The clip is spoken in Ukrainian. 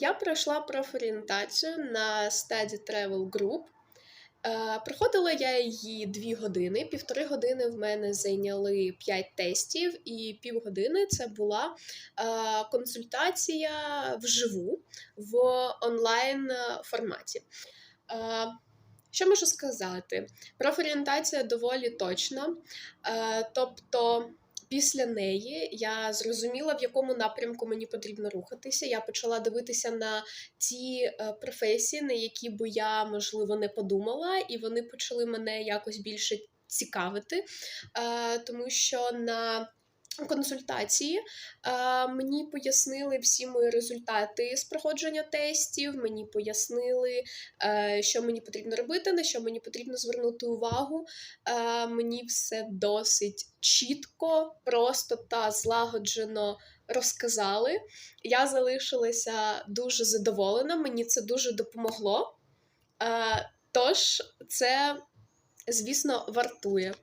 Я пройшла профорієнтацію на Study Travel Group. Е, Проходила я її дві години. Півтори години в мене зайняли п'ять тестів, і півгодини це була е, консультація вживу в онлайн форматі. Е, Що можу сказати? Профорієнтація доволі точна. Тобто, після неї я зрозуміла, в якому напрямку мені потрібно рухатися. Я почала дивитися на ті е, професії, на які би я, можливо, не подумала, і вони почали мене якось більше цікавити, е, тому що на консультації е, мені пояснили всі мої результати з проходження тестів, мені пояснили, е, що мені потрібно робити, на що мені потрібно звернути увагу. Е, Мені все досить чітко, просто та злагоджено розказали. Я залишилася дуже задоволена, мені це дуже допомогло. Тож, це, звісно, вартує.